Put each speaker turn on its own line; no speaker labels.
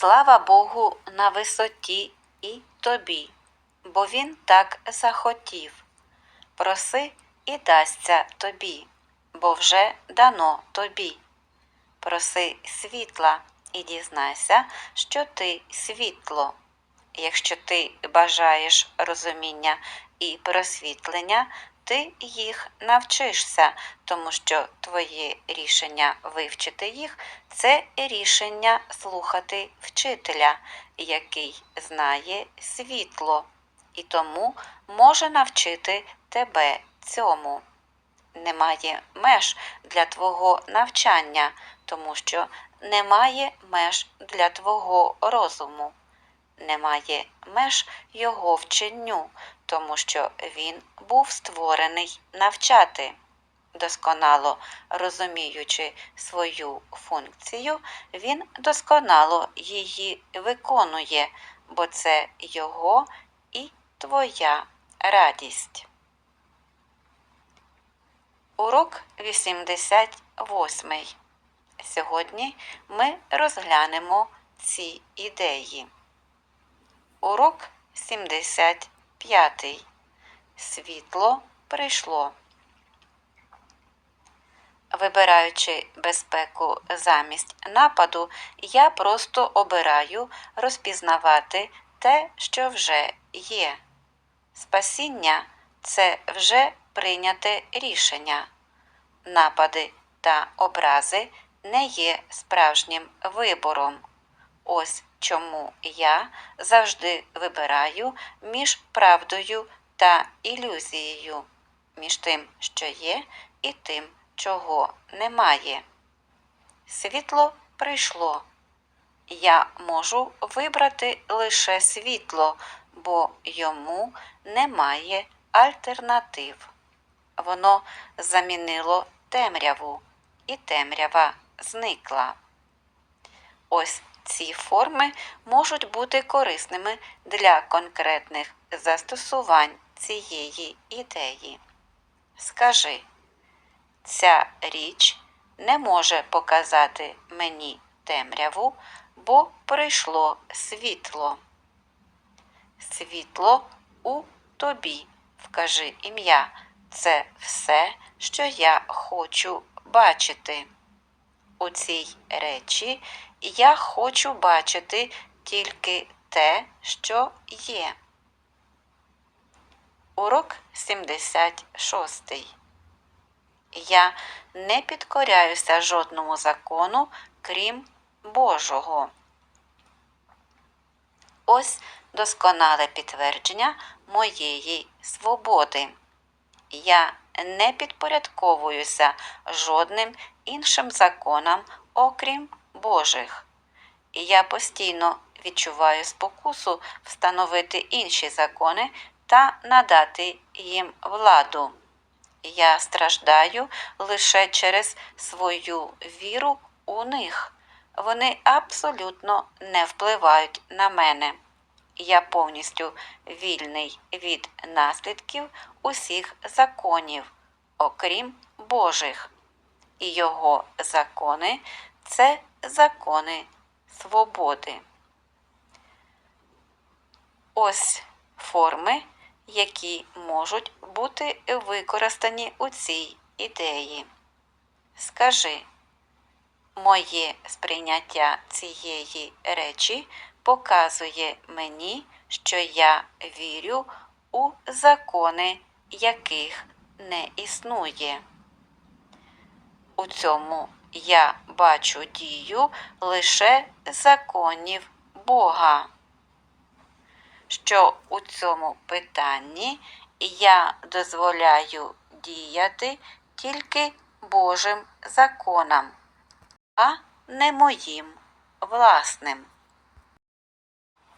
Слава Богу на висоті і тобі, бо Він так захотів. Проси і дасться тобі, бо вже дано тобі. Проси світла і дізнайся, що ти світло. Якщо ти бажаєш розуміння і просвітлення, ти їх навчишся, тому що твоє рішення вивчити їх це рішення слухати вчителя, який знає світло, і тому може навчити тебе цьому. Немає меж для твого навчання, тому що немає меж для твого розуму. Немає меж його вченню, тому що він був створений навчати. Досконало розуміючи свою функцію, він досконало її виконує, бо це його і твоя радість. Урок 88. Сьогодні ми розглянемо ці ідеї. Урок 75. Світло прийшло. Вибираючи безпеку замість нападу, я просто обираю розпізнавати те, що вже є. Спасіння це вже прийняте рішення. Напади та образи не є справжнім вибором. Ось чому я завжди вибираю між правдою та ілюзією, між тим, що є, і тим, чого немає. Світло прийшло. Я можу вибрати лише світло, бо йому немає альтернатив. Воно замінило темряву, і темрява зникла. Ось ці форми можуть бути корисними для конкретних застосувань цієї ідеї. Скажи, ця річ не може показати мені темряву, бо прийшло світло. Світло у тобі, вкажи ім'я. Це все, що я хочу бачити. У цій речі я хочу бачити тільки те, що є. Урок 76. Я не підкоряюся жодному закону, крім Божого. Ось досконале підтвердження моєї свободи. Я не підпорядковуюся жодним іншим законам, окрім Божих. Я постійно відчуваю спокусу встановити інші закони та надати їм владу. Я страждаю лише через свою віру у них. Вони абсолютно не впливають на мене. Я повністю вільний від наслідків усіх законів, окрім Божих. І його закони це закони свободи. Ось форми, які можуть бути використані у цій ідеї. Скажи, моє сприйняття цієї речі показує мені, що я вірю у закони, яких не існує. У цьому я бачу дію лише законів Бога. Що у цьому питанні я дозволяю діяти тільки Божим законам, а не моїм власним.